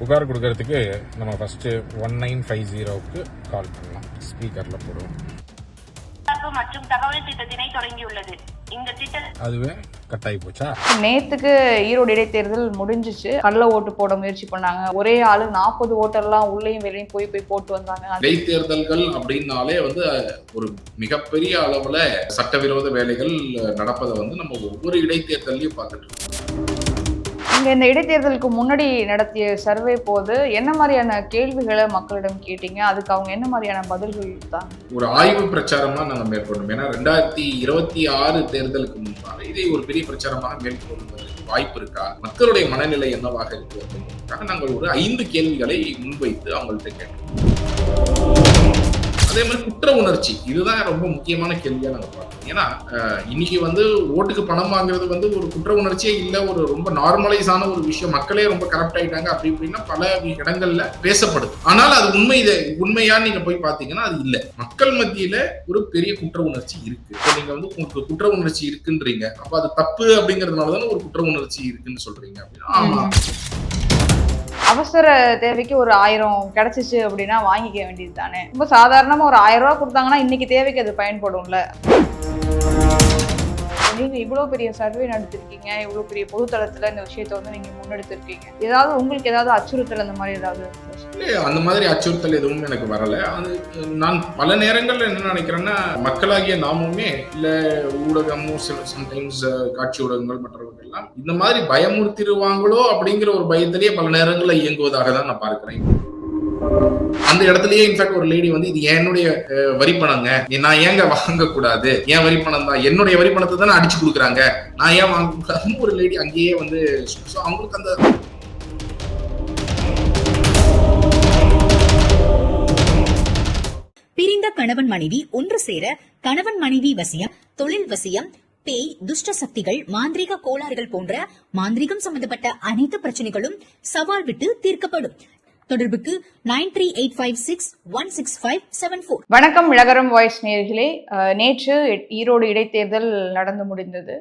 புகார் கொடுக்கறதுக்கு நம்ம ஃபர்ஸ்ட் ஒன் நைன் ஃபைவ் ஜீரோவுக்கு கால் பண்ணலாம். ஸ்பீக்கரில் போடுவோம். மற்றும் தகவல் திட்டத்தினை தொடங்கியுள்ளது. இந்த திட்ட அதுவே கட் ஆகி போச்சா? நேத்துக்கு ஈரோடு இடைத்தேர்தல் முடிஞ்சிச்சு. கள்ள ஓட்டு போட முயற்சி பண்ணாங்க. ஒரே ஆளு நாற்பது ஓட்டெல்லாம் உள்ளேயும் வெளியும் போய் போய் போட்டு வந்தாங்க. இடைத்தேர்தல்கள் அப்படின்னாலே வந்து ஒரு மிகப்பெரிய அளவுல சட்டவிரோத வேலைகள் நடப்பதை வந்து நம்ம ஒவ்வொரு இடைத்தேர்தலையும் பார்த்துட்டு இருக்கோம். நீங்கள் இந்த இடைத்தேர்தலுக்கு முன்னாடி நடத்திய சர்வே போது என்ன மாதிரியான கேள்விகளை மக்களிடம் கேட்டீங்க? அதுக்கு அவங்க என்ன மாதிரியான பதில்கள் தான் ஒரு ஆய்வு பிரச்சாரமாக நாங்கள் மேற்கொண்டோம். ஏன்னா ரெண்டாயிரத்தி இருபத்தி ஆறு தேர்தலுக்கு முன்பாக இதை ஒரு பெரிய பிரச்சாரமாக மேற்கொள்வதற்கு வாய்ப்பு இருக்கா? மக்களுடைய மனநிலை என்னவாக இருக்கு அப்படின்றதுக்காக நாங்கள் ஒரு ஐந்து கேள்விகளை முன்வைத்து அவங்கள்ட்ட கேட்டோம். அதே மாதிரி குற்ற உணர்ச்சி. இதுதான் ரொம்ப முக்கியமான கேள்வியா நாங்க பார்க்கணும். ஏன்னா இன்னைக்கு வந்து ஓட்டுக்கு பணம் வாங்குறது வந்து ஒரு குற்ற உணர்ச்சியே இல்லை ஒரு ரொம்ப நார்மலைஸான ஒரு விஷயம். மக்களே ரொம்ப கரப்ட் ஆயிட்டாங்க அப்படி இப்படின்னா பல இடங்கள்ல பேசப்படுது. ஆனால் அது உண்மை இது உண்மையா நீங்க போய் பாத்தீங்கன்னா அது இல்லை. மக்கள் மத்தியில ஒரு பெரிய குற்ற உணர்ச்சி இருக்கு. இப்போ நீங்க வந்து உங்களுக்கு குற்ற உணர்ச்சி இருக்குன்றீங்க. அப்ப அது தப்பு அப்படிங்கறதுனால தானே ஒரு குற்ற உணர்ச்சி இருக்குன்னு சொல்றீங்க அப்படின்னா ஆமா. அவசர தேவைக்கு ஒரு ஆயிரம் கிடைச்சிச்சு அப்படின்னா வாங்கிக்க வேண்டியது தானே ரொம்ப சாதாரணமா ஒரு ஆயிரம் ரூபா கொடுத்தாங்கன்னா இன்னைக்கு தேவைக்கு அது பயன்படும்ல. நீங்க இவ்வளவு பெரிய சர்வே நடத்திருக்கீங்க இவ்வளவு பெரிய பொதுத்தளத்துல இந்த விஷயத்தை வந்து நீங்க முன்னெடுத்திருக்கீங்க. ஏதாவது உங்களுக்கு ஏதாவது அச்சுறுத்தல் அந்த மாதிரி ஏதாவது அந்த மாதிரி அச்சுறுத்தல் எதுவும் எனக்கு வரல. அது நான் பல நேரங்கள்ல என்ன நினைக்கிறேன்னா மக்களாகிய நாமுமே இல்ல ஊடகமும் சில சம்டைம்ஸ் காட்சி ஊடகங்கள் மற்றவர்கள் எல்லாம் இந்த மாதிரி பயமுறுத்திடுவாங்களோ அப்படிங்கிற ஒரு பயத்திலேயே பல நேரங்கள்ல இயங்குவதாக தான் நான் பார்க்கிறேன். அந்த இடத்துலயே இன்ஃபேக்ட் ஒரு லேடி வந்து இது என்னுடைய வரிப்பணங்க. வரி பணங்க நான் ஏங்க வாங்க கூடாது ஏன் வரி பணம் தான்? என்னுடைய வரி பணத்தை தானே அடிச்சு கொடுக்குறாங்க? நான் ஏன் வாங்க கூடாதுன்னு ஒரு லேடி அங்கேயே வந்து அவங்களுக்கு அந்த கணவன் மனைவி ஒன்று சேர கணவன் மனைவி வசியம் தொழில் வசியம் பேய் துஷ்ட சக்திகள் மாந்திரீக கோளாறுகள் போன்ற மாந்திரீகம் சம்பந்தப்பட்ட அனைத்து பிரச்சனைகளும் சவால் விட்டு தீர்க்கப்படும். தொடர்புக்கு nine three eight five six one six five seven four. வணக்கம் இளகரம் வாய்ஸ் நேர்களே நேற்று ஈரோடு இடைத்தேர்தல் நடந்து முடிந்தது.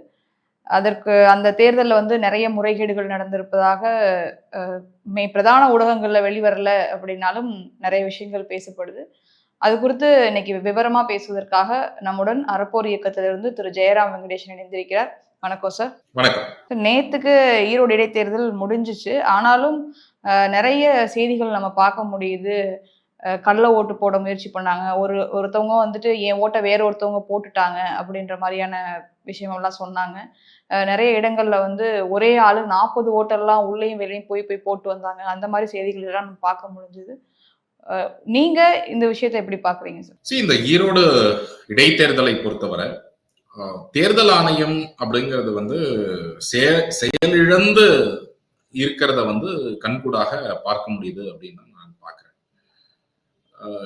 அதற்கு அந்த தேர்தலில் வந்து நிறைய முறைகேடுகள் நடந்திருப்பதாக அஹ், மே பிரதான ஊடகங்களில் வெளிவரல அப்படின்னாலும் நிறைய விஷயங்கள் பேசப்படுது. அது குறித்து இன்னைக்கு விவரமா பேசுவதற்காக நம்முடன் அறப்போர் இயக்கத்திலிருந்து திரு ஜெயராம் வெங்கடேஷன் இணைந்திருக்கிறார். வணக்கம் சார். வணக்கம். நேத்துக்கு ஈரோடு இடைத்தேர்தல் முடிஞ்சிச்சு. ஆனாலும் நிறைய செய்திகள் நம்ம பார்க்க முடியுது. கள்ள ஓட்டு போட முயற்சி பண்ணாங்க. ஒரு ஒருத்தவங்க வந்துட்டு என் ஓட்டை வேற ஒருத்தவங்க போட்டுட்டாங்க அப்படின்ற மாதிரியான விஷயமெல்லாம் சொன்னாங்க. நிறைய இடங்கள்ல வந்து ஒரே ஆளு நாற்பது ஓட்டெல்லாம் உள்ளேயும் வெளியும் போய் போய் போட்டு வந்தாங்க. அந்த மாதிரி செய்திகள் எல்லாம் நம்ம பார்க்க முடிஞ்சுது. நீங்க இந்த விஷயத்தை எப்படி பாக்குறீங்க சார் இந்த ஈரோடு இடைத்தேர்தலை பொறுத்தவரை தேர்தல் ஆணையம் அப்படிங்கிறது வந்து செய- செயலிழந்து இருக்கிறத வந்து கண்கூடாக பார்க்க முடியுது அப்படின்னு நான் பார்க்குறேன்.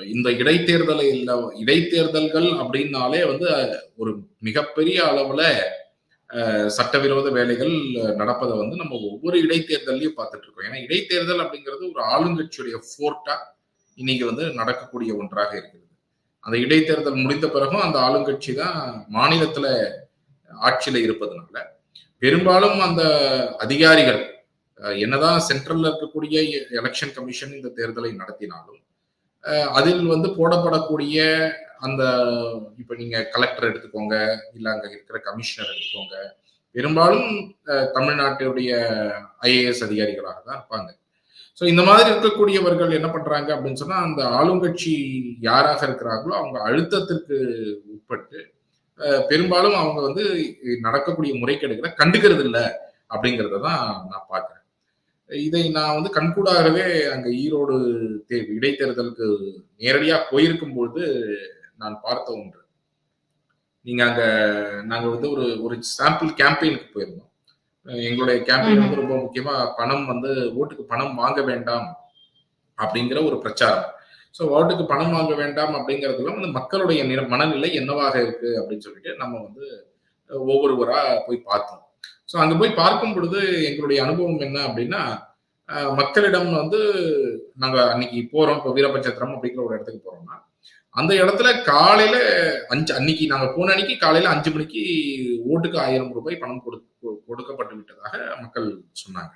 இந்த இடைத்தேர்தலை இல்லை இடைத்தேர்தல்கள் அப்படின்னாலே வந்து ஒரு மிகப்பெரிய அளவுல சட்டவிரோத வேலைகள் நடப்பதை வந்து நம்ம ஒவ்வொரு இடைத்தேர்தலையும் பார்த்துட்டு இருக்கோம். ஏன்னா இடைத்தேர்தல் அப்படிங்கிறது ஒரு ஆளுங்கட்சியுடைய ஃபோர்ட்டா இன்னைக்கு வந்து நடக்கக்கூடிய ஒன்றாக இருக்கிறது. அந்த இடைத்தேர்தல் முடிந்த பிறகும் அந்த ஆளுங்கட்சி தான் மாநிலத்துல ஆட்சியில இருப்பதுனால பெரும்பாலும் அந்த அதிகாரிகள் என்னதான் சென்ட்ரல்ல இருக்கக்கூடிய எலெக்ஷன் கமிஷன் இந்த தேர்தலை நடத்தினாலும் அதில் வந்து போடப்படக்கூடிய அந்த இப்ப நீங்க கலெக்டர் எடுத்துக்கோங்க இல்ல அங்க இருக்கிற கமிஷனர் எடுத்துக்கோங்க பெரும்பாலும் தமிழ்நாட்டுடைய ஐஏஎஸ் அதிகாரிகளாக தான் இருப்பாங்க. ஸோ இந்த மாதிரி இருக்கக்கூடியவர்கள் என்ன பண்றாங்க அப்படின்னு சொன்னா அந்த ஆளுங்கட்சி யாராக இருக்கிறார்களோ அவங்க அழுத்தத்திற்கு உட்பட்டு பெரும்பாலும் அவங்க வந்து நடக்கக்கூடிய முறைகேடுகளை கண்டுக்கிறது இல்லை அப்படிங்கிறத தான் நான் பார்க்குறேன். இதை நான் வந்து கண்கூடாகவே அங்கே ஈரோடு தே- இடைத்தேர்தலுக்கு நேரடியாக போயிருக்கும் பொழுது நான் பார்த்த ஒன்று. நீங்கள் அங்கே நாங்கள் வந்து ஒரு ஒரு சாம்பிள் கேம்பெயினுக்கு போயிருந்தோம். எங்களுடைய கேம்பெயின் வந்து ரொம்ப முக்கியமா பணம் வந்து ஓட்டுக்கு பணம் வாங்க வேண்டாம் அப்படிங்கிற ஒரு பிரச்சாரம். ஸோ ஓட்டுக்கு பணம் வாங்க வேண்டாம் அப்படிங்கிறதுல வந்து மக்களுடைய நிற மனநிலை என்னவாக இருக்கு அப்படின்னு சொல்லிட்டு நம்ம வந்து ஒவ்வொருவரா போய் பார்த்தோம். ஸோ அங்க போய் பார்க்கும் பொழுது எங்களுடைய அனுபவம் என்ன அப்படின்னா மக்களிடம் வந்து நாங்க அன்னைக்கு போறோம் இப்போ வீரபட்சத்திரம் அப்படிங்கிற ஒரு இடத்துக்கு போறோம்னா அந்த இடத்துல காலையில அஞ்சு அன்னைக்கு நாங்க போன அன்னைக்கு காலையில அஞ்சு மணிக்கு ஓட்டுக்கு ஆயிரம் ரூபாய் பணம் கொடு கொ- கொடுக்கப்பட்டு விட்டதாக மக்கள் சொன்னாங்க.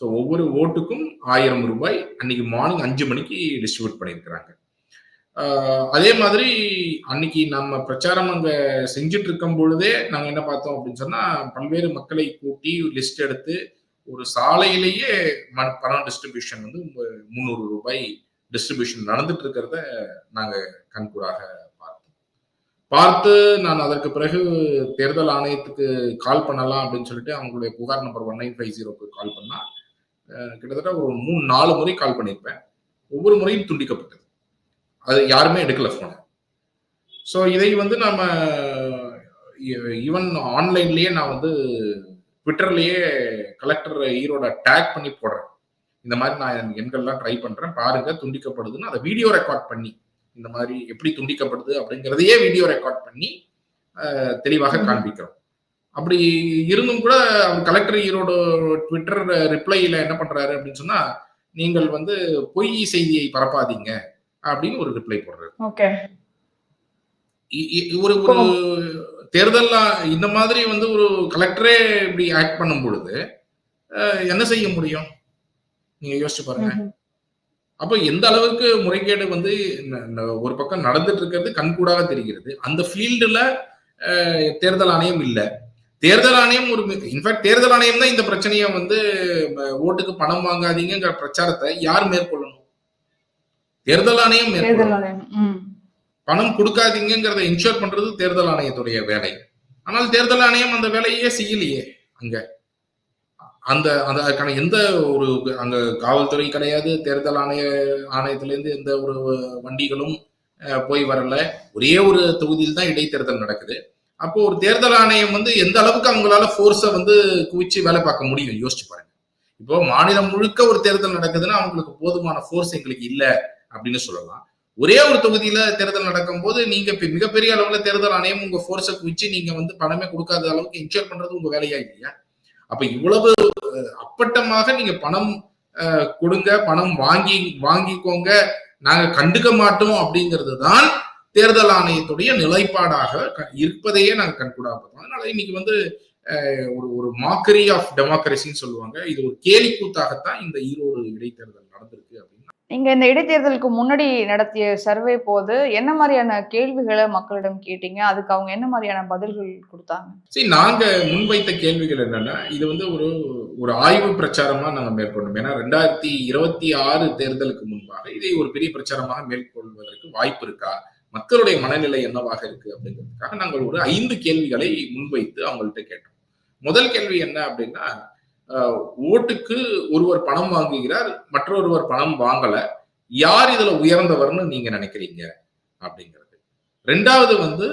ஸோ ஒவ்வொரு ஓட்டுக்கும் ஆயிரம் ரூபாய் அன்னைக்கு மார்னிங் அஞ்சு மணிக்கு டிஸ்ட்ரிபியூட் பண்ணியிருக்கிறாங்க. அதே மாதிரி அன்னைக்கு நம்ம பிரச்சாரம் அங்க செஞ்சுட்டு இருக்கும் பொழுதே நாங்க என்ன பார்த்தோம் அப்படின்னு சொன்னா பல்வேறு மக்களை கூட்டி லிஸ்ட் எடுத்து ஒரு சாலையிலேயே ம- பணம் டிஸ்ட்ரிபியூஷன் வந்து முந்நூறு ரூபாய் டிஸ்ட்ரிபியூஷன் நடந்துட்டு இருக்கிறத நாங்கள் கண்கூடாக பார்த்தோம். பார்த்து நான் அதற்கு பிறகு தேர்தல் ஆணையத்துக்கு கால் பண்ணலாம் அப்படின்னு சொல்லிட்டு அவங்களுடைய புகார் நம்பர் ஒன் நைன் ஃபைவ் ஜீரோக்கு கால் பண்ணால் கிட்டத்தட்ட ஒரு மூணு நாலு முறை கால் பண்ணியிருப்பேன். ஒவ்வொரு முறையும் துண்டிக்கப்பட்டது. அது யாருமே எடுக்கல ஃபோனை ஸோ இதை வந்து நம்ம ஈவன் ஆன்லைன்லேயே நான் வந்து ட்விட்டர்லேயே கலெக்டர் ஈரோட டேக் பண்ணி போடுறேன். இந்த மாதிரி நான் எண்கள்லாம் ட்ரை பண்றேன். பாருங்க துண்டிக்கப்படுதுன்னு அதை வீடியோ ரெக்கார்ட் பண்ணி இந்த மாதிரி எப்படி துண்டிக்கப்படுது அப்படிங்கிறதையே வீடியோ ரெக்கார்ட் பண்ணி தெளிவாக. காண்பிக்கிறோம். அப்படி இருந்தும் கூட அவர் கலெக்டர் ஈரோடு ட்விட்டர் ரிப்ளைல என்ன பண்றாரு அப்படின்னு சொன்னா நீங்கள் வந்து பொய் செய்தியை பரப்பாதீங்க அப்படின்னு ஒரு ரிப்ளை போடுறாரு. ஒரு ஒரு தேர்தல் இந்த மாதிரி வந்து ஒரு கலெக்டரே இப்படி ஆக்ட் பண்ணும் பொழுது என்ன செய்ய முடியும்? நீங்க யோசிச்சு பாருங்க. அப்ப எந்த அளவுக்கு முறைகேடு வந்து ஒரு பக்கம் நடந்துட்டு இருக்கிறது கண்கூடாக தெரிகிறது. அந்த ஃபீல்டுல தேர்தல் ஆணையம் இல்ல. தேர்தல் ஆணையம் ஒரு இன்ஃபேக்ட் தேர்தல் ஆணையம் தான் இந்த பிரச்சனையை வந்து ஓட்டுக்கு பணம் வாங்காதீங்கிற பிரச்சாரத்தை யார் மேற்கொள்ளணும்? தேர்தல் ஆணையம் மேற்கொள்ளணும். பணம் கொடுக்காதீங்கிறத இன்ஷூர் பண்றது தேர்தல் ஆணையத்துடைய வேலை. ஆனால் தேர்தல் ஆணையம் அந்த வேலையே செய்யலையே அங்க. அந்த அந்த அதுக்கான எந்த ஒரு அங்க காவல்துறை கிடையாது தேர்தல் ஆணைய ஆணையத்திலேருந்து எந்த ஒரு வண்டிகளும் போய் வரல. ஒரே ஒரு தொகுதியில் தான் இடைத்தேர்தல் நடக்குது. அப்போ ஒரு தேர்தல் ஆணையம் வந்து எந்த அளவுக்கு அவங்களால ஃபோர்ஸை வந்து குவிச்சு வேலை பார்க்க முடியும்? யோசிச்சு பாருங்க. இப்போ மாநிலம் முழுக்க ஒரு தேர்தல் நடக்குதுன்னா அவங்களுக்கு போதுமான ஃபோர்ஸ் எங்களுக்கு இல்லை அப்படின்னு சொல்லலாம். ஒரே ஒரு தொகுதியில தேர்தல் நடக்கும்போது நீங்க மிகப்பெரிய அளவுல தேர்தல் ஆணையம் உங்க ஃபோர்ஸை குவிச்சு நீங்க வந்து பணமே கொடுக்காத அளவுக்கு இன்ஷூர் பண்றது உங்க வேலையா இல்லையா? அப்ப இவ்வளவு அப்பட்டமாக நீங்க பணம் கொடுங்க பணம் வாங்கி வாங்கிக்கோங்க நாங்க கண்டுக்க மாட்டோம் அப்படிங்கிறது தான் தேர்தல் ஆணையத்துடைய நிலைப்பாடாக க- இருப்பதையே நாங்க கண்கூடா பார்த்தோம். அதனால இன்னைக்கு வந்து ஒரு ஒரு மாக்கரி ஆஃப் டெமோக்ரஸின்னு சொல்லுவாங்க. இது ஒரு கேலி கூத்தாகத்தான் இந்த ஈரோடு இடைத்தேர்தல் நீங்க இந்த இடைத்தேர்தலுக்கு முன்னாடி நடத்திய சர்வே போது என்ன மாதிரியான கேள்விகளை மக்களிடம் கேட்டீங்க? அதுக்கு அவங்க என்ன மாதிரியான பதில்கள் கொடுத்தாங்க? சரி நாங்க முன்வைத்த கேள்விகள் என்னன்னா இது வந்து ஒரு ஒரு ஆய்வு பிரச்சாரமா நாங்க மேற்கொண்டோம். ஏன்னா ரெண்டாயிரத்தி இருபத்தி ஆறு தேர்தலுக்கு முன்பாக இதை ஒரு பெரிய பிரச்சாரமாக மேற்கொள்வதற்கு வாய்ப்பு இருக்கா? மக்களுடைய மனநிலை என்னவாக இருக்கு அப்படிங்கிறதுக்காக நாங்கள் ஒரு ஐந்து கேள்விகளை முன்வைத்து அவங்கள்ட்ட கேட்டோம். முதல் கேள்வி என்ன அப்படின்னா ஓட்டுக்கு ஒருவர் பணம் வாங்குகிறார் மற்றொருவர் பணம் வாங்கல யார் இதுல உயர்ந்தவர்னு நீங்க நினைக்கிறீங்க? அப்படிங்கிறது. ரெண்டாவது வந்து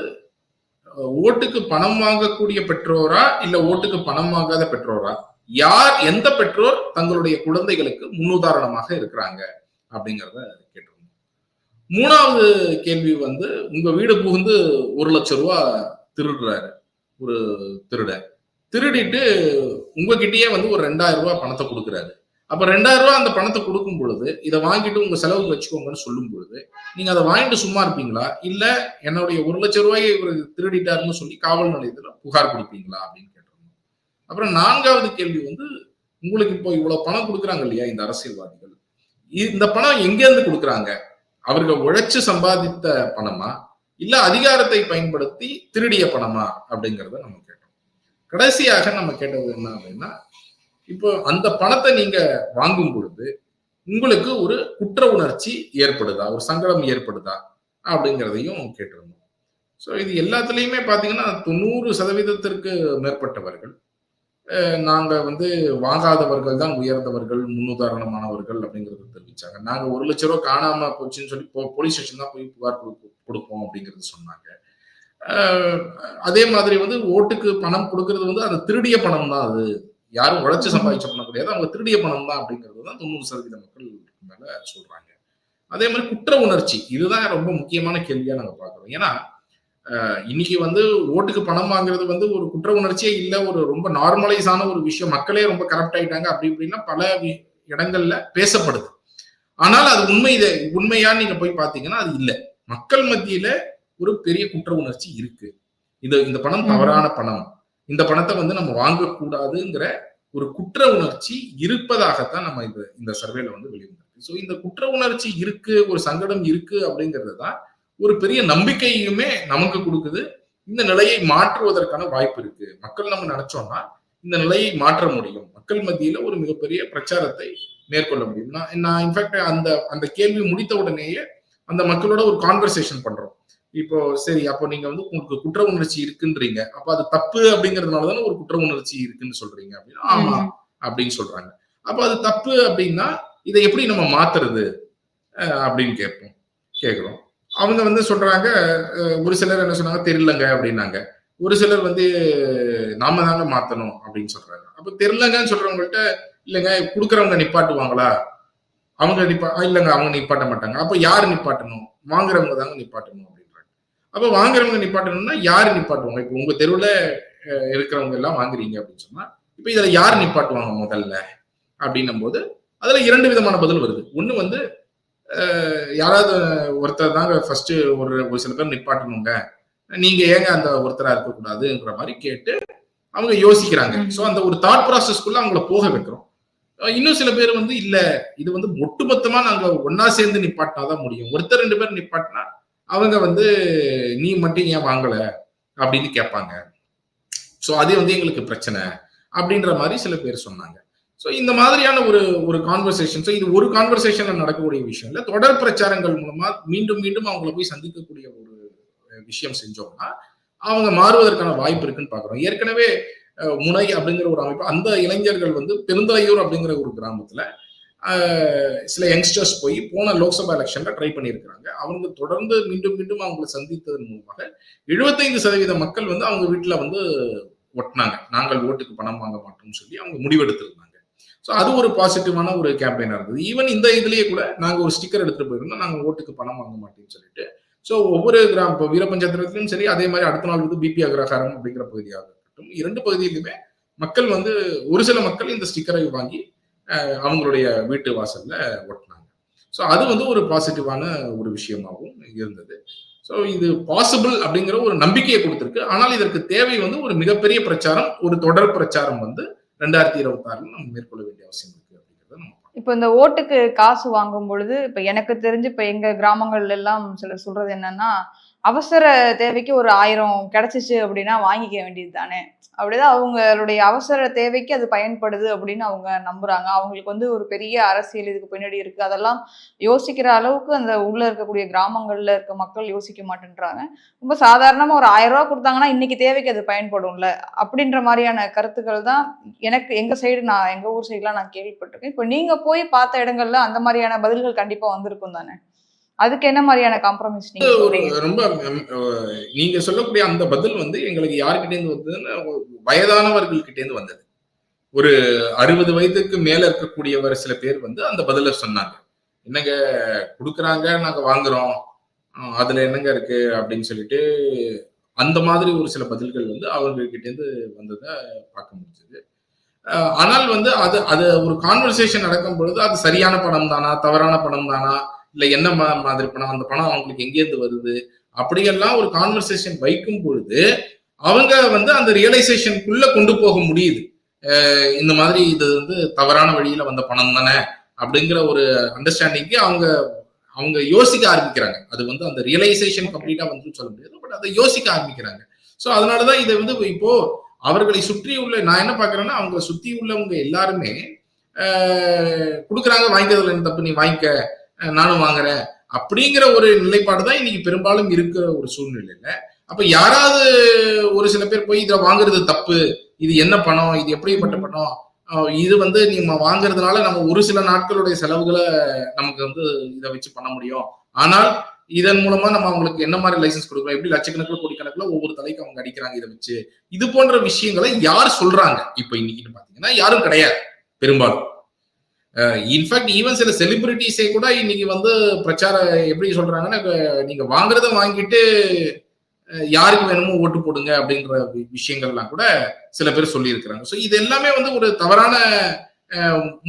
ஓட்டுக்கு பணம் வாங்கக்கூடிய பெற்றோரா இல்ல ஓட்டுக்கு பணம் வாங்காத பெற்றோரா? யார் எந்த பெற்றோர் தங்களுடைய குழந்தைகளுக்கு முன்னுதாரணமாக இருக்கிறாங்க? அப்படிங்கிறத கேட்டிருந்தோம். மூணாவது கேள்வி வந்து உங்க வீடு புகுந்து ஒரு லட்சம் ரூபா திருடுறாரு. ஒரு திருடன். திருடிட்டு உங்ககிட்டயே வந்து ஒரு ரெண்டாயிரம் ரூபாய் பணத்தை கொடுக்குறாரு. அப்ப ரெண்டாயிரம் ரூபாய் அந்த பணத்தை கொடுக்கும் பொழுது இதை வாங்கிட்டு உங்க செலவுக்கு வச்சுக்கோங்கன்னு சொல்லும் பொழுது நீங்க அதை வாங்கிட்டு சும்மா இருப்பீங்களா? இல்ல என்னுடைய ஒரு லட்சம் ரூபாயை இவர் திருடிட்டாருன்னு சொல்லி காவல் நிலையத்துல புகார் கொடுப்பீங்களா அப்படின்னு கேட்டிருந்தோம். அப்புறம் நான்காவது கேள்வி வந்து உங்களுக்கு இப்போ இவ்வளவு பணம் கொடுக்குறாங்க இல்லையா இந்த அரசியல்வாதிகள்? இந்த பணம் எங்கேருந்து கொடுக்குறாங்க? அவர்கள் உழைச்சு சம்பாதித்த பணமா? இல்ல அதிகாரத்தை பயன்படுத்தி திருடிய பணமா? அப்படிங்கறத நம்ம கேட்டோம். கடைசியாக நம்ம கேட்டது என்ன அப்படின்னா இப்போ அந்த பணத்தை நீங்க வாங்கும் பொழுது உங்களுக்கு ஒரு குற்ற உணர்ச்சி ஏற்படுதா? ஒரு சங்கடம் ஏற்படுதா? அப்படிங்கிறதையும் கேட்டிருந்தோம். ஸோ இது எல்லாத்துலேயுமே பார்த்தீங்கன்னா தொண்ணூறு சதவீதத்திற்கு மேற்பட்டவர்கள் நாங்கள் வந்து வாங்காதவர்கள் தான் உயர்ந்தவர்கள் முன்னுதாரணமானவர்கள் அப்படிங்கிறத தெரிவிச்சாங்க. நாங்கள் ஒரு லட்ச ரூபா காணாமல் போச்சுன்னு சொல்லி போலீஸ் ஸ்டேஷன் தான் போய் புகார் கொடுப்போம் கொடுப்போம் அப்படிங்கிறது சொன்னாங்க. அதே மாதிரி வந்து ஓட்டுக்கு பணம் கொடுக்கறது வந்து அந்த திருடிய பணம் தான் அது. யாரும் உழைச்சி சம்பாதிச்ச பணம் கிடையாது அவங்க திருடிய பணம் தான் அப்படிங்கிறது தான் தொண்ணூறு சதவீத மக்கள் மேல சொல்றாங்க. அதே மாதிரி குற்ற உணர்ச்சி இதுதான் ரொம்ப முக்கியமான கேள்வியா நாங்க பாக்குறோம் ஏன்னா இன்னைக்கு வந்து ஓட்டுக்கு பணம் வாங்குறது வந்து ஒரு குற்ற உணர்ச்சியே இல்லை. ஒரு ரொம்ப நார்மலைஸான ஒரு விஷயம். மக்களே ரொம்ப கரப்ட் ஆயிட்டாங்க அப்படி இப்படின்னா பல இடங்கள்ல பேசப்படுது. ஆனால் அது உண்மை இதை உண்மையான்னு நீங்க போய் பாத்தீங்கன்னா அது இல்லை. மக்கள் மத்தியில ஒரு பெரிய குற்ற உணர்ச்சி இருக்கு. இது இந்த பணம். தவறான பணம். இந்த பணத்தை வந்து நம்ம வாங்கக்கூடாதுங்கிற ஒரு குற்ற உணர்ச்சி இருப்பதாகத்தான் நம்ம இந்த இந்த சர்வேல வந்து வெளிவந்திருக்கு. ஸோ இந்த குற்ற உணர்ச்சி இருக்கு ஒரு சங்கடம் இருக்கு அப்படிங்கிறது தான் ஒரு பெரிய நம்பிக்கையுமே நமக்கு கொடுக்குது. இந்த நிலையை மாற்றுவதற்கான வாய்ப்பு இருக்கு. மக்கள் நம்ம நினைச்சோம்னா இந்த நிலையை மாற்ற முடியும். மக்கள் மத்தியில ஒரு மிகப்பெரிய பிரச்சாரத்தை மேற்கொள்ள முடியும். நான் நான் இன்ஃபேக்ட் அந்த அந்த கேள்வி முடித்த உடனேயே அந்த மக்களோட ஒரு கான்வர்சேஷன் பண்றோம். இப்போ சரி அப்போ நீங்க வந்து உங்களுக்கு குற்ற உணர்ச்சி இருக்குன்றீங்க. அப்ப அது தப்பு அப்படிங்கறதுனால தானே ஒரு குற்ற உணர்ச்சி இருக்குன்னு சொல்றீங்க அப்படின்னா ஆமா. அப்படின்னு சொல்றாங்க. அப்ப அது தப்பு அப்படின்னா இதை எப்படி நம்ம மாத்துறது அப்படின்னு கேட்போம். கேட்கிறோம். அவங்க வந்து சொல்றாங்க ஒரு சிலர் என்ன சொன்னாங்க தெரியலங்க அப்படின்னாங்க. ஒரு சிலர் வந்து நாம தாங்க மாத்தணும் அப்படின்னு சொல்றாங்க. அப்ப தெரியலங்கன்னு சொல்றவங்கள்ட்ட இல்லைங்க குடுக்கறவங்க நிப்பாட்டுவாங்களா? அவங்க நிப்பா இல்லைங்க அவங்க நிப்பாட்ட மாட்டாங்க. அப்ப யாரு நிப்பாட்டணும்? வாங்குறவங்க தாங்க நிப்பாட்டணும். அப்ப வாங்குறவங்க நிப்பாட்டணும்னா யாரு நிப்பாட்டுவாங்க? இப்ப உங்க தெருவுல இருக்கிறவங்க எல்லாம் வாங்குறீங்க அப்படின்னு சொன்னா இப்ப இதுல யார் நிப்பாட்டுவாங்க முதல்ல? அப்படின்னும் போது அதுல இரண்டு விதமான பதில் வருது. ஒண்ணு வந்து யாராவது ஒருத்தர் தாங்க ஃபர்ஸ்ட் ஒரு ஒரு சில பேர் நிப்பாட்டணுங்க. நீங்க ஏங்க அந்த ஒருத்தரா இருக்கக்கூடாதுங்கிற மாதிரி கேட்டு அவங்க யோசிக்கிறாங்க. சோ அந்த ஒரு தாட் ப்ராசஸ்க்குள்ள அவங்கள போக வைக்கிறோம். இன்னும் சில பேர் வந்து இல்ல இது வந்து ஒட்டுமொத்தமா நாங்க ஒன்னா சேர்ந்து நிப்பாட்டினாதான் முடியும். ஒருத்தர் ரெண்டு பேர் நிப்பாட்டினா அவங்க வந்து நீ மட்டும் ஏன் வாங்கல? அப்படின்னு கேட்பாங்க. ஸோ அது வந்து எங்களுக்கு பிரச்சனை அப்படின்ற மாதிரி சில பேர் சொன்னாங்க. ஸோ இந்த மாதிரியான ஒரு ஒரு கான்வர்சேஷன் ஸோ இது ஒரு கான்வர்சேஷன்ல நடக்கக்கூடிய விஷயம் இல்லை தொடர் பிரச்சாரங்கள் மூலமா மீண்டும் மீண்டும் அவங்கள போய் சந்திக்கக்கூடிய ஒரு விஷயம் செஞ்சோம்னா அவங்க மாறுவதற்கான வாய்ப்பு இருக்குன்னு பாக்குறோம் ஏற்கனவே முனை அப்படிங்கிற ஒரு அமைப்பு அந்த இளைஞர்கள் வந்து பெருந்தலையூர் அப்படிங்கிற ஒரு கிராமத்துல சில யங்ஸ்டர்ஸ் போய் போன லோக்சபா எலெக்ஷன்ல ட்ரை பண்ணியிருக்கிறாங்க. அவங்க தொடர்ந்து மீண்டும் மீண்டும் அவங்களை சந்தித்ததன் மூலமாக எழுபத்தைந்து சதவீத மக்கள் வந்து அவங்க வீட்டில் வந்து ஒட்டினாங்க. நாங்கள் ஓட்டுக்கு பணம் வாங்க மாட்டோம்னு சொல்லி அவங்க முடிவெடுத்திருந்தாங்க. ஸோ அது ஒரு பாசிட்டிவான ஒரு கேம்பெயினாக இருந்தது. ஈவன் இந்த இதுலேயே கூட நாங்கள் ஒரு ஸ்டிக்கர் எடுத்துகிட்டு போயிருந்தோம். நாங்கள் ஓட்டுக்கு பணம் வாங்க மாட்டோம்னு சொல்லிட்டு. ஸோ ஒவ்வொரு கிராம இப்போ வீரபஞ்சத்திரத்திலும் சரி அதே மாதிரி அடுத்த நாள் வந்து பிபி அக்ரஹாரம் அப்படிங்கிற பகுதியாக இருக்கட்டும். இரண்டு பகுதியிலுமே மக்கள் வந்து ஒரு சில மக்கள் இந்த ஸ்டிக்கரை வாங்கி அவங்களுடைய வீட்டு வாசல்ல ஒட்டினாங்க. ஸோ அது வந்து ஒரு பாசிட்டிவான ஒரு விஷயமாகவும் இருந்தது. ஸோ இது பாசிபிள் அப்படிங்கிற ஒரு நம்பிக்கையை கொடுத்துருக்கு. ஆனால் இதற்கு தேவை வந்து ஒரு மிகப்பெரிய பிரச்சாரம் ஒரு தொடர் பிரச்சாரம் வந்து ரெண்டாயிரத்தி இருபத்தி ஆறுல நம்ம மேற்கொள்ள வேண்டிய அவசியம் இருக்கு அப்படிங்கிறத நம்ம இப்போ இந்த ஓட்டுக்கு காசு வாங்கும் பொழுது இப்போ எனக்கு தெரிஞ்சு இப்போ எங்க கிராமங்கள்ல எல்லாம் சிலர் சொல்றது என்னன்னா அவசர தேவைக்கு ஒரு ஆயிரம் கிடைச்சிச்சு அப்படின்னா வாங்கிக்க வேண்டியது தானே அப்படிதான் அவங்களுடைய அவசர தேவைக்கு அது பயன்படுது அப்படின்னு அவங்க நம்புறாங்க. அவங்களுக்கு வந்து ஒரு பெரிய அரசியல் இதுக்கு பின்னாடி இருக்கு. அதெல்லாம் யோசிக்கிற அளவுக்கு அந்த உள்ள இருக்கக்கூடிய கிராமங்கள்ல இருக்க மக்கள் யோசிக்க மாட்டேன்றாங்க. ரொம்ப சாதாரணமா ஒரு ஆயிரம் ரூபா கொடுத்தாங்கன்னா இன்னைக்கு தேவைக்கு அது பயன்படும்ல? அப்படின்ற மாதிரியான கருத்துக்கள் தான் எனக்கு எங்க சைடு நான் எங்க ஊர் சைடுலாம் நான் கேள்விப்பட்டிருக்கேன். இப்போ நீங்க போய் பார்த்த இடங்கள்ல அந்த மாதிரியான பதில்கள் கண்டிப்பா வந்திருக்கும் தானே? அதுக்கு என்ன மாதிரியான காம்ப்ரமைஸ் நீங்க சொல்றீங்க? ரொம்ப நீங்க சொல்லக்கூடிய அந்த பதில் வந்து எங்களுக்கு யார்கிட்ட இருந்து வந்ததுன்னா வயதானவர்கள் கிட்ட இருந்து வந்தது. ஒரு அறுபது வயதுக்கு மேல இருக்கக்கூடியவர் சில பேர் வந்து அந்த பதில சொன்னாங்க. என்னங்க கொடுக்குறாங்க நாங்க வாங்குறோம். அதுல என்னங்க இருக்கு? அப்படின்னு சொல்லிட்டு அந்த மாதிரி ஒரு சில பதில்கள் வந்து அவங்க கிட்ட இருந்து வந்ததை பார்க்க முடிஞ்சது. ஆனால் வந்து அது அது ஒரு கான்வர்சேஷன் நடக்கும் பொழுது அது சரியான படம் தானா தவறான படம் தானா இல்ல என்ன மாதிரி பணம் அந்த பணம் அவங்களுக்கு எங்கேருந்து வருது? அப்படியெல்லாம் ஒரு கான்வர்சேஷன் வைக்கும் பொழுது அவங்க வந்து அந்த ரியலைசேஷனுக்குள்ள கொண்டு போக முடியுது. இந்த மாதிரி இது வந்து தவறான வழியில வந்த பணம் தானே? அப்படிங்கிற ஒரு அண்டர்ஸ்டாண்டிங்க்கு அவங்க அவங்க யோசிக்க ஆரம்பிக்கிறாங்க. அது வந்து அந்த ரியலைசேஷன் கம்ப்ளீட்டா வந்து சொல்ல முடியாது பட் அதை யோசிக்க ஆரம்பிக்கிறாங்க. ஸோ அதனாலதான் இதை வந்து இப்போ அவர்களை சுற்றி உள்ள நான் என்ன பாக்குறேன்னா அவங்களை சுத்தி உள்ளவங்க எல்லாருமே கொடுக்குறாங்க வாங்கிக்கிறதுல என்ன தப்பு நீ வாங்கிக்க நானும் வாங்குறேன் அப்படிங்கிற ஒரு நிலைப்பாடு தான் இன்னைக்கு பெரும்பாலும் இருக்கிற ஒரு சூழ்நிலையில. அப்ப யாராவது ஒரு சில பேர் போய் இதை வாங்குறது தப்பு இது என்ன பணம் இது எப்படிப்பட்ட பணம் இது வந்து நம்ம வாங்குறதுனால நம்ம ஒரு சில நாட்களுடைய செலவுகளை நமக்கு வந்து இதை வச்சு பண்ண முடியும். ஆனால் இதன் மூலமா நம்ம அவங்களுக்கு என்ன மாதிரி லைசன்ஸ் கொடுக்குறோம் எப்படி லட்சக்கணக்கில் கோடிக்கணக்கில் ஒவ்வொரு தலைக்கு அவங்க அடிக்கிறாங்க இதை வச்சு. இது போன்ற விஷயங்களை யார் சொல்றாங்க? இப்ப இன்னைக்கு பாத்தீங்கன்னா யாரும் கிடையாது பெரும்பாலும். இன்ஃபேக்ட் ஈவன் சில செலிபிரிட்டிஸே கூட இன்னைக்கு வந்து பிரச்சாரம் எப்படி சொல்றாங்கன்னா நீங்க வாங்குறத வாங்கிட்டு யாருக்கு வேணுமோ ஓட்டு போடுங்க அப்படின்ற விஷயங்கள்லாம் கூட சில பேர் சொல்லியிருக்கிறாங்க. ஸோ இது எல்லாமே வந்து ஒரு தவறான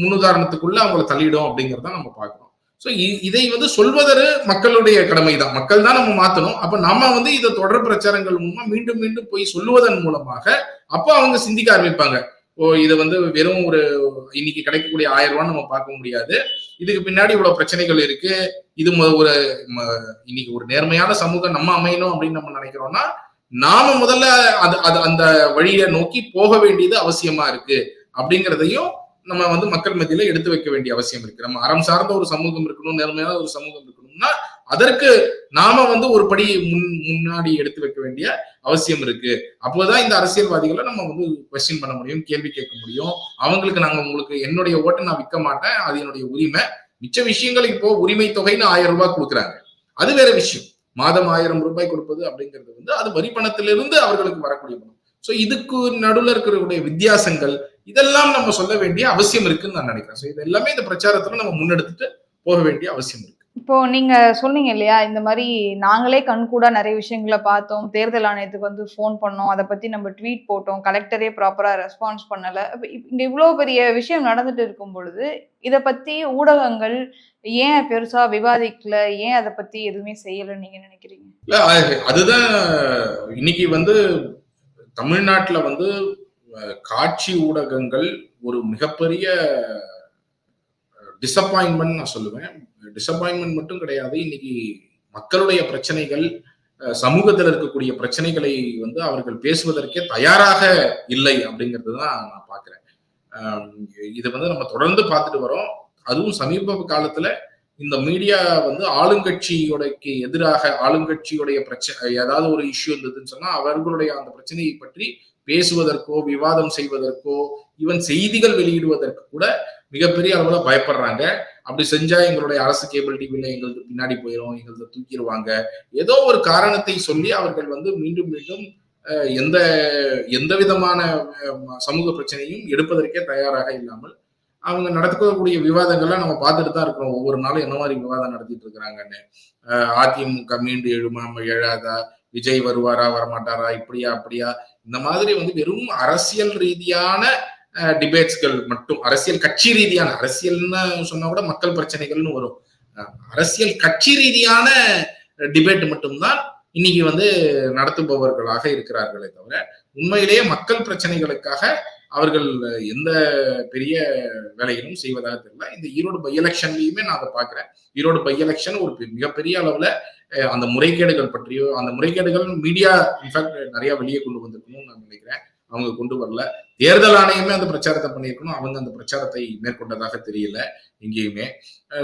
முன்னுதாரணத்துக்குள்ள அவங்கள தள்ளிடும் அப்படிங்கிறத நம்ம பார்க்கணும் ஸோ இதை வந்து சொல்வதற்கு மக்களுடைய கடமை தான். மக்கள் தான் நம்ம மாத்தணும். அப்ப நம்ம வந்து இதை தொடர் பிரச்சாரங்கள் மூலமா மீண்டும் மீண்டும் போய் சொல்லுவதன் மூலமாக அப்போ அவங்க சிந்திக்க ஆரம்பிப்பாங்க. ஓ இதை வந்து வெறும் ஒரு இன்னைக்கு கிடைக்கக்கூடிய ஆயிரம் ரூபான்னு நம்ம பார்க்க முடியாது. இதுக்கு பின்னாடி இவ்வளவு பிரச்சனைகள் இருக்கு. இது மொ- ஒரு ம- இன்னைக்கு ஒரு நேர்மையான சமூகம் நம்ம அமையணும் அப்படின்னு நம்ம நினைக்கிறோம்னா நாம முதல்ல அது அது அந்த வழியை நோக்கி போக வேண்டியது அவசியமா இருக்கு. அப்படிங்கிறதையும் நம்ம வந்து மக்கள் மத்தியில எடுத்து வைக்க வேண்டிய அவசியம் இருக்கு. நம்ம அறம் சார்ந்த ஒரு சமூகம் இருக்கணும் நேர்மையான ஒரு சமூகம் இருக்கணும்னா அதற்கு நாம வந்து ஒரு படி முன் முன்னாடி எடுத்து வைக்க வேண்டிய அவசியம் இருக்கு. அப்போதான் இந்த அரசியல்வாதிகளை நம்ம வந்து கொஸ்டின் பண்ண முடியும் கேள்வி கேட்க முடியும். அவங்களுக்கு நாங்க உங்களுக்கு என்னுடைய ஓட்டை நான் விற்க மாட்டேன் அது என்னுடைய உரிமை. மிச்ச விஷயங்கள் இப்போ உரிமை தொகைன்னு ஆயிரம் ரூபாய் கொடுக்குறாங்க. அது வேற விஷயம். மாதம் ஆயிரம் ரூபாய் கொடுப்பது அப்படிங்கிறது வந்து அது வரி பணத்திலிருந்து அவர்களுக்கு வரக்கூடிய பணம். ஸோ இதுக்கு நடுவில் இருக்கிறக்கூடிய வித்தியாசங்கள் இதெல்லாம் நம்ம சொல்ல வேண்டிய அவசியம் இருக்குன்னு நான் நினைக்கிறேன். ஸோ இது எல்லாமே இந்த பிரச்சாரத்துல நம்ம முன்னெடுத்துட்டு போக வேண்டிய அவசியம் இருக்கு. இப்போ நீங்க சொன்னீங்க இல்லையா இந்த மாதிரி நாங்களே கண்கூட நிறைய விஷயங்களை பார்த்தோம். தேர்தல் ஆணையத்துக்கு வந்து ஃபோன் பண்ணோம். அதை பத்தி நம்ம ட்வீட் போட்டோம். கலெக்டரே ப்ராப்பரா ரெஸ்பான்ஸ் பண்ணல. இங்க இவ்வளோ பெரிய விஷயம் நடந்துட்டு இருக்கும் பொழுது இதை பத்தி ஊடகங்கள் ஏன் பெருசா விவாதிக்கல? ஏன் அதை பத்தி எதுவுமே செய்யலைன்னு நீங்க நினைக்கிறீங்க? இல்ல அதுதான் இன்னைக்கு வந்து தமிழ்நாட்டுல வந்து காட்சி ஊடகங்கள் ஒரு மிகப்பெரிய டிசப்பாயின்மெண்ட் நான் சொல்லுவேன். டிசப்பாயின்மெண்ட் மட்டும் கிடையாது. இன்னைக்கு மக்களுடைய பிரச்சனைகள் சமூகத்தில் இருக்கக்கூடிய பிரச்சனைகளை வந்து அவர்கள் பேசுவதற்கே தயாராக இல்லை அப்படிங்கிறது தான் நான் பார்க்குறேன். இதை வந்து நம்ம தொடர்ந்து பார்த்துட்டு வரோம். அதுவும் சமீப காலத்துல இந்த மீடியா வந்து ஆளுங்கட்சியோடைக்கு எதிராக ஆளுங்கட்சியுடைய பிரச்சனை ஏதாவது ஒரு இஷ்யூ இருந்ததுன்னு சொன்னா அவர்களுடைய அந்த பிரச்சனையை பற்றி பேசுவதற்கோ விவாதம் செய்வதற்கோ ஈவன் செய்திகள் வெளியிடுவதற்கு கூட மிகப்பெரிய அளவுல பயப்படுறாங்க. அப்படி செஞ்சா எங்களுடைய அரசு கேபிள் டிவியில எங்களுக்கு பின்னாடி போயிடும் எங்களுக்கு தூக்கிடுவாங்க. ஏதோ ஒரு காரணத்தை சொல்லி அவர்கள் வந்து மீண்டும் மீண்டும் எந்த எந்த விதமான சமூக பிரச்சனையும் எடுப்பதற்கே தயாராக இல்லாமல் அவங்க நடத்தக்கூடிய விவாதங்கள்லாம் நம்ம பார்த்துட்டு தான் இருக்கிறோம். ஒவ்வொரு நாளும் என்ன மாதிரி விவாதம் நடத்திட்டு இருக்கிறாங்கன்னு. அதிமுக மீண்டு எழுமா எழாதா விஜய் வருவாரா வரமாட்டாரா? இப்படியா அப்படியா? இந்த மாதிரி வந்து வெறும் அரசியல் ரீதியான டிபேட்ஸ்கள் மட்டும் அரசியல் கட்சி ரீதியான அரசியல்னு சொன்னா கூட மக்கள் பிரச்சனைகள்னு வரும். அரசியல் கட்சி ரீதியான டிபேட் மட்டும்தான் இன்னைக்கு வந்து நடத்துபவர்களாக இருக்கிறார்களே தவிர உண்மையிலேயே மக்கள் பிரச்சனைகளுக்காக அவர்கள் எந்த பெரிய வேலைகளும் செய்வதாக தெரியல. இந்த ஈரோடு பை எலெக்ஷன்லயுமே நான் அதை பாக்குறேன் ஈரோடு பை எலெக்ஷன் ஒரு பெ- மிகப்பெரிய அளவுல அந்த முறைகேடுகள் பற்றியோ அந்த முறைகேடுகள் மீடியா இன்ஃபேக்ட் நிறைய வெளியே கொண்டு வந்திருக்கணும்னு நான் நினைக்கிறேன். அவங்க கொண்டு வரல. தேர்தல் ஆணையமே அந்த பிரச்சாரத்தை பண்ணியிருக்கணும். அவங்க அந்த பிரச்சாரத்தை மேற்கொண்டதாக தெரியல எங்கேயுமே.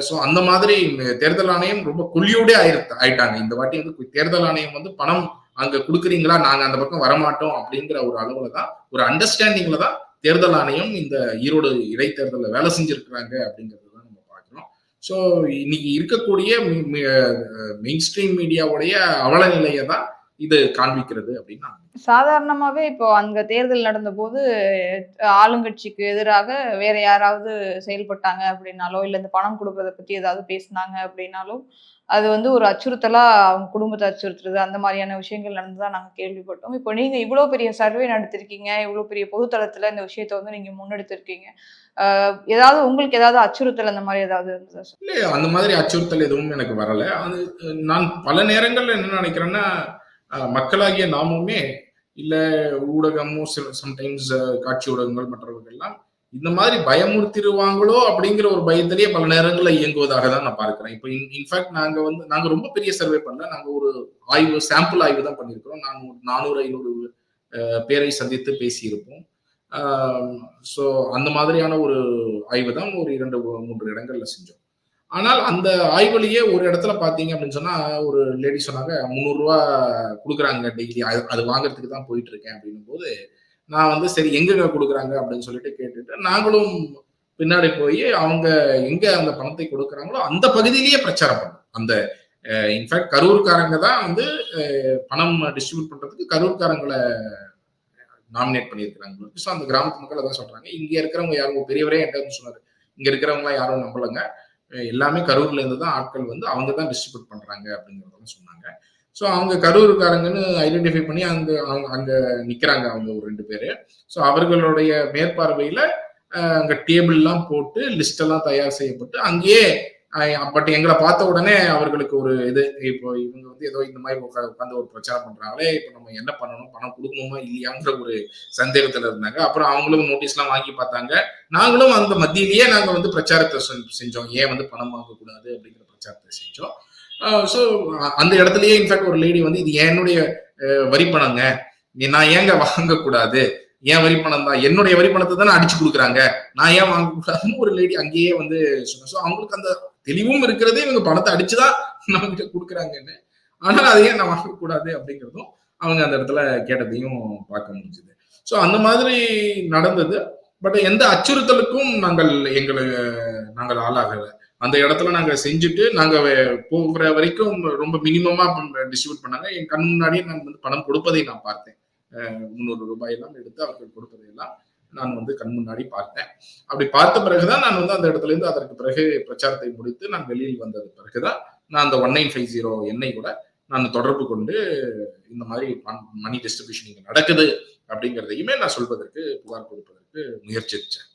ஸோ அந்த மாதிரி தேர்தல் ஆணையம் ரொம்ப கொல்லியோடே ஆயிரு ஆயிட்டாங்க. இந்த வாட்டி வந்து தேர்தல் ஆணையம் வந்து பணம் அங்க கொடுக்குறீங்களா? நாங்க அந்த பக்கம் வரமாட்டோம் அப்படிங்கிற ஒரு அளவுல தான் ஒரு அண்டர்ஸ்டாண்டிங்ல தான் தேர்தல் ஆணையம் இந்த ஈரோடு இடைத்தேர்தலில் வேலை செஞ்சிருக்கிறாங்க அப்படிங்கிறது தான் நம்ம பார்க்கணும் ஸோ இன்னைக்கு இருக்கக்கூடிய மெயின் ஸ்ட்ரீம் மீடியாவுடைய அவல நிலையை தான் இது காண்பிக்கிறது அப்படின்னு சாதாரணமாவே இப்போ அங்க தேர்தல் நடந்தபோது அஹ், ஆளுங்கட்சிக்கு எதிராக வேற யாராவது செயல்பட்டாங்க அப்படின்னாலோ இல்ல இந்த பணம் கொடுக்கறத பத்தி ஏதாவது பேசுனாங்க அப்படின்னாலும் அது வந்து ஒரு அச்சுறுத்தலா அவங்க குடும்பத்தை அச்சுறுத்துறது அந்த மாதிரியான விஷயங்கள் நடந்ததா நாங்க கேள்விப்பட்டோம். இப்போ நீங்க இவ்வளவு பெரிய சர்வே நடத்திருக்கீங்க இவ்வளவு பெரிய பொதுத்தளத்துல இந்த விஷயத்தை வந்து நீங்க முன்னெடுத்திருக்கீங்க. ஏதாவது உங்களுக்கு ஏதாவது அச்சுறுத்தல் அந்த மாதிரி ஏதாவது இருந்ததா சார்? இல்லை அந்த மாதிரி அச்சுறுத்தல் எதுவும் எனக்கு வரல. அது நான் பல நேரங்கள்ல என்ன நினைக்கிறேன்னா மக்களாகிய நாமுமே இல்லை ஊடகமும் சில சம்டைம்ஸ் காட்சி ஊடகங்கள் மற்றவர்கள்லாம் இந்த மாதிரி பயமுறுத்திடுவாங்களோ அப்படிங்கிற ஒரு பயத்திலேயே பல நேரங்களில் இயங்குவதாக தான் நான் பார்க்கிறேன். இப்போ இன்ஃபேக்ட் நாங்கள் வந்து நாங்கள் ரொம்ப பெரிய சர்வே பண்ணல. நாங்கள் ஒரு ஆய்வு சாம்பிள் ஆய்வு தான் பண்ணியிருக்கிறோம். நானூறு நானூறு ஐநூறு பேரை சந்தித்து பேசியிருப்போம். ஸோ அந்த மாதிரியான ஒரு ஆய்வு தான் ஒரு இரண்டு மூன்று இடங்கள்ல செஞ்சோம். ஆனால் அந்த ஆய்வுலயே ஒரு இடத்துல பார்த்தீங்க அப்படின்னு சொன்னா ஒரு லேடி சொன்னாங்க முந்நூறுரூவா கொடுக்குறாங்க டெய்லி அது வாங்குறதுக்கு தான் போயிட்டு இருக்கேன் அப்படின்னும் போது நான் வந்து சரி எங்கெங்க கொடுக்குறாங்க அப்படின்னு சொல்லிட்டு கேட்டுட்டு நாங்களும் பின்னாடி போய் அவங்க எங்க அந்த பணத்தை கொடுக்குறாங்களோ அந்த பகுதியிலேயே பிரச்சாரம் பண்ணோம். அந்த இன்ஃபேக்ட் கரூர்காரங்க தான் வந்து பணம் டிஸ்ட்ரிபியூட் பண்றதுக்கு கரூர்காரங்களை நாமினேட் பண்ணியிருக்கிறாங்க. ஸோ அந்த கிராமத்து மக்கள் அதான் சொல்றாங்க இங்க இருக்கிறவங்க யாரும் பெரியவரே என்கிட்ட சொன்னார். சொன்னாரு இங்க இருக்கிறவங்க யாரும் நம்பலங்க. எல்லாமே கரூர்ல இருந்து தான் ஆட்கள் வந்து அவங்க தான் டிஸ்ட்ரிபியூட் பண்றாங்க அப்படிங்கிறதெல்லாம் சொன்னாங்க. ஸோ அவங்க கரூர்காரங்கன்னு ஐடென்டிஃபை பண்ணி அங்க அவங்க அங்க நிக்கிறாங்க அவங்க ஒரு ரெண்டு பேரு. ஸோ அவர்களுடைய மேற்பார்வையில அஹ், அங்க டேபிள்லாம் போட்டு லிஸ்ட் எல்லாம் தயார் செய்யப்பட்டு அங்கேயே பட் எங்களை பார்த்த உடனே அவர்களுக்கு ஒரு இது இப்போ இவங்க வந்து ஏதோ இந்த மாதிரி உட்காந்து உட்காந்து ஒரு பிரச்சாரம் பண்றாங்களே இப்போ நம்ம என்ன பண்ணணும்? பணம் கொடுக்கணுமா இல்லையாங்கிற ஒரு சந்தேகத்துல இருந்தாங்க. அப்புறம் அவங்களும் நோட்டீஸ்லாம் வாங்கி பார்த்தாங்க. நாங்களும் அந்த மத்தியிலேயே நாங்க வந்து பிரச்சாரத்தை செஞ்சோம். ஏன் வந்து பணம் வாங்கக்கூடாது அப்படிங்கிற பிரச்சாரத்தை செஞ்சோம். ஸோ அந்த இடத்துலயே இன்ஃபேக்ட் ஒரு லேடி வந்து இது என்னுடைய வரி பணங்க? நீ- நான் ஏங்க வாங்கக்கூடாது? ஏன் வரி பணம் தான்? என்னுடைய வரி பணத்தை தானே அடிச்சு கொடுக்குறாங்க. நான் ஏன் வாங்கக்கூடாதுன்னு ஒரு லேடி அங்கேயே வந்து சொன்னேன் ஸோ அவங்களுக்கு அந்த தெளிவும் இருக்கிறது இவங்க பணத்தை அடிச்சுதான் நம்ம கிட்ட கொடுக்குறாங்கன்னு ஆனால் அதையே நான் வாங்கக்கூடாது அப்படிங்கிறதும் அவங்க அந்த இடத்துல கேட்டதையும் பார்க்க முடிஞ்சுது. ஸோ அந்த மாதிரி நடந்தது. பட் எந்த அச்சுறுத்தலுக்கும் நாங்கள் எங்களை நாங்கள் ஆளாகலை. அந்த இடத்துல நாங்கள் செஞ்சுட்டு நாங்கள் போகிற வரைக்கும் ரொம்ப மினிமமாக டிஸ்ட்ரிபியூட் பண்ணாங்க. என் கண் முன்னாடியே நான் வந்து பணம் கொடுப்பதை நான் பார்த்தேன். முந்நூறு ரூபாயெல்லாம் எடுத்து அவர்கள் கொடுப்பதையெல்லாம் நான் வந்து கண் முன்னாடி பார்த்தேன். அப்படி பார்த்த பிறகுதான் நான் வந்து அந்த இடத்துல இருந்து அதற்கு பிறகு பிரச்சாரத்தை முடித்து நான் வெளியில் வந்தது பிறகுதான் நான் அந்த ஒன் நைன் ஃபைவ் ஜீரோ எண்ணெய் கூட நான் தொடர்பு கொண்டு இந்த மாதிரி மணி டிஸ்ட்ரிபியூஷன் இங்க நடக்குது அப்படிங்கிறதையுமே நான் சொல்வதற்கு புகார் கொடுப்பதற்கு முயற்சிச்சேன்.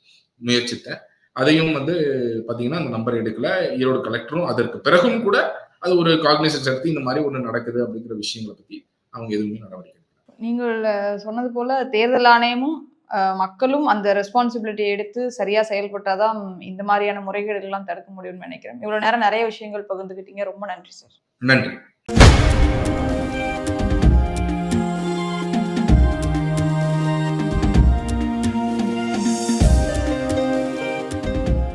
முயற்சித்தேன். அதையும் வந்து பாத்தீங்கன்னா அந்த நம்பர் எடுக்கல. ஈரோடு கலெக்டரும் அதற்கு பிறகும் கூட அது ஒரு காக்னிசன்ஸ் எடுத்து இந்த மாதிரி ஒண்ணு நடக்குது அப்படிங்கிற விஷயங்களை பத்தி அவங்க எதுவுமே நடவடிக்கை. நீங்கள் சொன்னது போல தேர்தல் ஆணையமும் மக்களும் அந்த ரெஸ்பான்சிபிலிட்டி எடுத்து சரியா செயல்பட்டாதான் இந்த மாதிரியான முறைகேடுகள்லாம் தடுக்க முடியும்னு நினைக்கிறேன். இவ்வளவு நேரம் நிறைய விஷயங்கள் பகிர்ந்துக்கிட்டீங்க ரொம்ப நன்றி சார். நன்றி. you